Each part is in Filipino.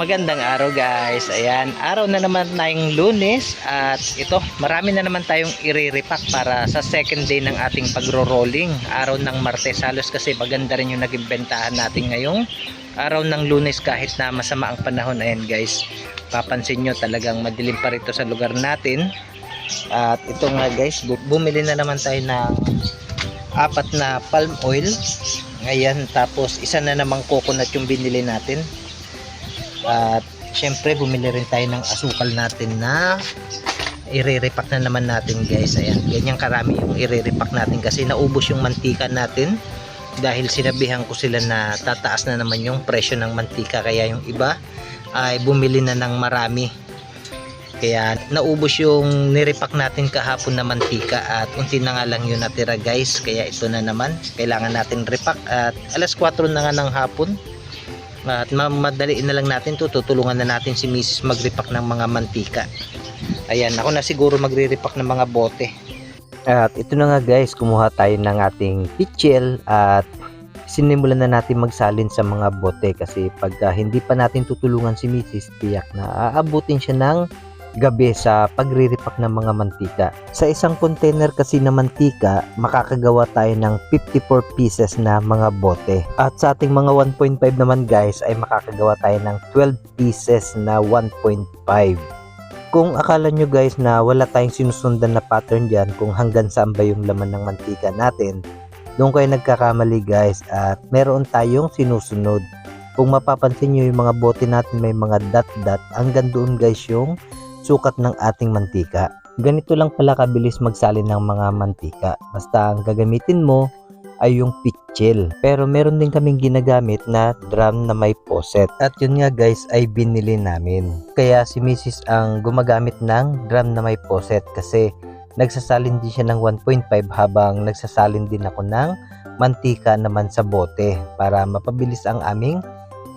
Magandang araw guys. Ayan, araw na naman tayong lunes at ito, marami na naman tayong iriripak para sa second day ng ating pagro-rolling. Araw ng Martes halos kasi maganda rin yung naging bentahan natin ngayong araw ng lunes kahit na masama ang panahon. Ayan guys, papansin nyo talagang madilim pa rito sa lugar natin. At ito nga guys, bu- bumili na naman tayo ng apat na palm oil. Ayan, tapos isa na namang coconut yung binili natin. At syempre bumili rin tayo ng asukal natin na iriripak na naman natin guys. Ayan, ganyan karami yung iriripak natin kasi naubos yung mantika natin dahil sinabihan ko sila na tataas na naman yung presyo ng mantika kaya yung iba ay bumili na ng marami. Kaya naubos yung niripak natin kahapon na mantika at unti na nga lang yung natira guys. Kaya ito na naman, kailangan natin repack at alas 4 na nga ng hapon at ma- madaliin na lang natin to tutulungan na natin si Mrs. magripak ng mga mantika ayan ako na siguro magre-repack ng mga bote at ito na nga guys kumuha tayo ng ating pitchel at sinimulan na natin magsalin sa mga bote kasi pagka hindi pa natin tutulungan si Mrs. tiyak na aabutin siya ng gabi sa pagre-repack ng mga mantika. Sa isang container kasi na mantika, makakagawa tayo ng 54 pieces na mga bote. At sa ating mga 1.5 naman guys ay makakagawa tayo ng 12 pieces na 1.5. Kung akala nyo guys na wala tayong sinusundan na pattern dyan kung hanggang saan ba yung laman ng mantika natin, doon kayo nagkakamali guys at meron tayong sinusunod. Kung mapapansin nyo yung mga bote natin may mga dot-dot, hanggang doon guys yung sukat ng ating mantika. Ganito lang pala kabilis magsalin ng mga mantika. Basta ang gagamitin mo ay yung pitchel. Pero meron din kaming ginagamit na drum na may poset. At yun nga guys ay binili namin. Kaya si Mrs. ang gumagamit ng drum na may poset kasi nagsasalin din siya ng 1.5 habang nagsasalin din ako ng mantika naman sa bote para mapabilis ang aming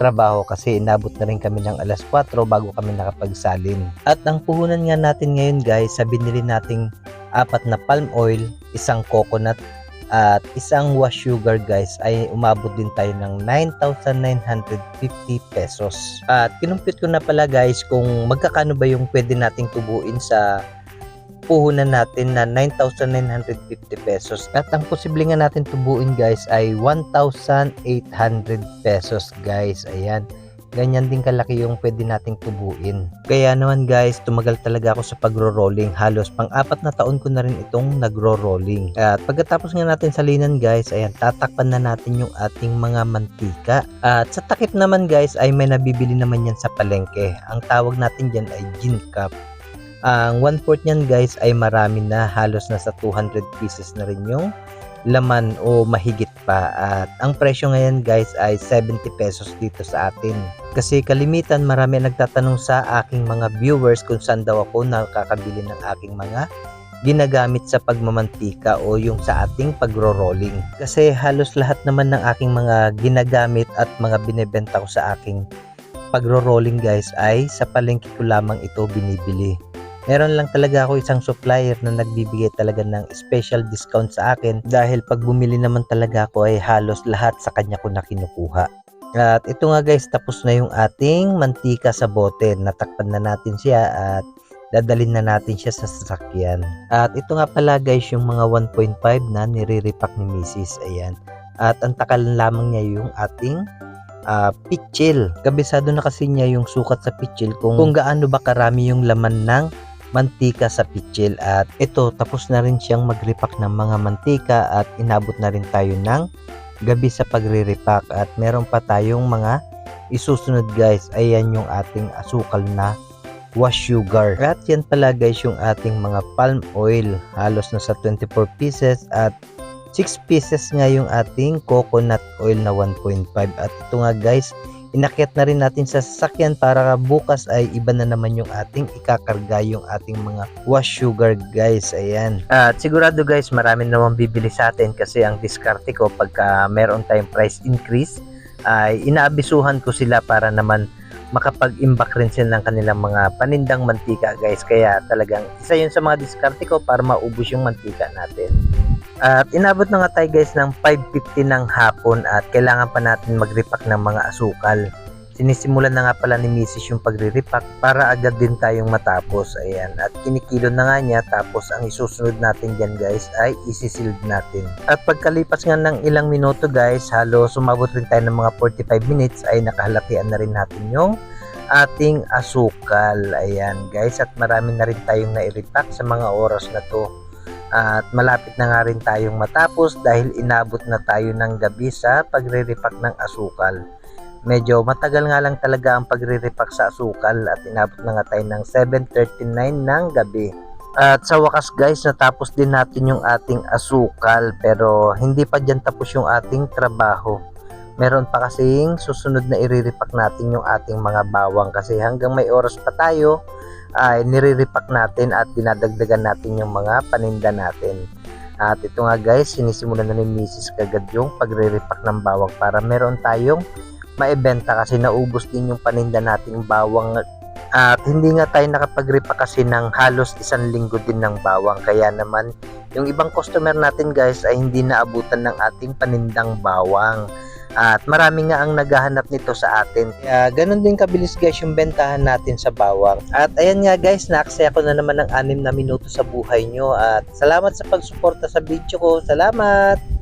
trabaho kasi inabot na rin kami ng alas 4 bago kami nakapagsalin. At ang puhunan nga natin ngayon guys sa binili nating apat na palm oil, isang coconut at isang wash sugar guys ay umabot din tayo ng 9,950 pesos. At kinumpit ko na pala guys kung magkakano ba yung pwede nating tubuin sa puhunan natin na 9,950 pesos. At ang posible nga natin tubuin guys ay 1,800 pesos guys. Ayan. Ganyan din kalaki yung pwede nating tubuin. Kaya naman guys, tumagal talaga ako sa pagro-rolling. Halos pang-apat na taon ko na rin itong nagro-rolling. At pagkatapos nga natin salinan guys, ayan, tatakpan na natin yung ating mga mantika. At sa takip naman guys, ay may nabibili naman yan sa palengke. Ang tawag natin dyan ay gin cup. Ang 1/4 niyan guys ay marami na halos nasa 200 pieces na rin yung laman o mahigit pa at ang presyo ngayon guys ay 70 pesos dito sa atin. Kasi kalimitan marami nagtatanong sa aking mga viewers kung saan daw ako nakakabili ng aking mga ginagamit sa pagmamantika o yung sa ating pagro-rolling. Kasi halos lahat naman ng aking mga ginagamit at mga binebenta ko sa aking pagro-rolling guys ay sa palengke ko lamang ito binibili meron lang talaga ako isang supplier na nagbibigay talaga ng special discount sa akin dahil pag bumili naman talaga ako ay halos lahat sa kanya ko na kinukuha. At ito nga guys, tapos na yung ating mantika sa bote. Natakpan na natin siya at dadalhin na natin siya sa sasakyan. At ito nga pala guys, yung mga 1.5 na niriripak ni Mrs. Ayan. At ang takal lamang niya yung ating uh, pitchel. Kabisado na kasi niya yung sukat sa pitchel kung, kung gaano ba karami yung laman ng mantika sa pitchel at ito tapos na rin siyang magripak ng mga mantika at inabot na rin tayo ng gabi sa pagre-repack at meron pa tayong mga isusunod guys. Ayan yung ating asukal na wash sugar at yan pala guys yung ating mga palm oil. Halos na sa 24 pieces at 6 pieces nga yung ating coconut oil na 1.5 at ito nga guys inakyat na rin natin sa sasakyan para bukas ay iba na naman yung ating ikakarga yung ating mga wash sugar guys. Ayan. At sigurado guys marami naman bibili sa atin kasi ang diskarte ko pagka meron tayong price increase ay inaabisuhan ko sila para naman makapag-imbak rin sila ng kanilang mga panindang mantika guys. Kaya talagang isa yun sa mga diskarte ko para maubos yung mantika natin at inabot na nga tayo guys ng 5.50 ng hapon at kailangan pa natin mag-repack ng mga asukal. sinisimulan na nga pala ni Mrs. yung pagre-repack para agad din tayong matapos. Ayan. At kinikilo na nga niya tapos ang isusunod natin dyan guys ay isisilid natin. At pagkalipas nga ng ilang minuto guys, halos sumabot rin tayo ng mga 45 minutes ay nakahalatian na rin natin yung ating asukal. Ayan guys at marami na rin tayong nai-repack sa mga oras na to. At malapit na nga rin tayong matapos dahil inabot na tayo ng gabi sa pagre-repack ng asukal. Medyo matagal nga lang talaga ang pagre-repack sa asukal at inabot na nga tayo ng 7.39 ng gabi. At sa wakas guys, natapos din natin yung ating asukal pero hindi pa dyan tapos yung ating trabaho. Meron pa kasing susunod na iriripak natin yung ating mga bawang kasi hanggang may oras pa tayo ay niriripak natin at dinadagdagan natin yung mga paninda natin. At ito nga guys, sinisimulan na ni Mrs. kagad yung pagre-repack ng bawang para meron tayong maibenta kasi naubos din yung paninda nating bawang at hindi nga tayo nakapag-repack kasi ng halos isang linggo din ng bawang kaya naman yung ibang customer natin guys ay hindi naabutan ng ating panindang bawang at marami nga ang naghahanap nito sa atin. Kaya ganun din kabilis guys yung bentahan natin sa bawang. At ayan nga guys, naaksaya ko na naman ng 6 na minuto sa buhay nyo. At salamat sa pagsuporta sa video ko. Salamat!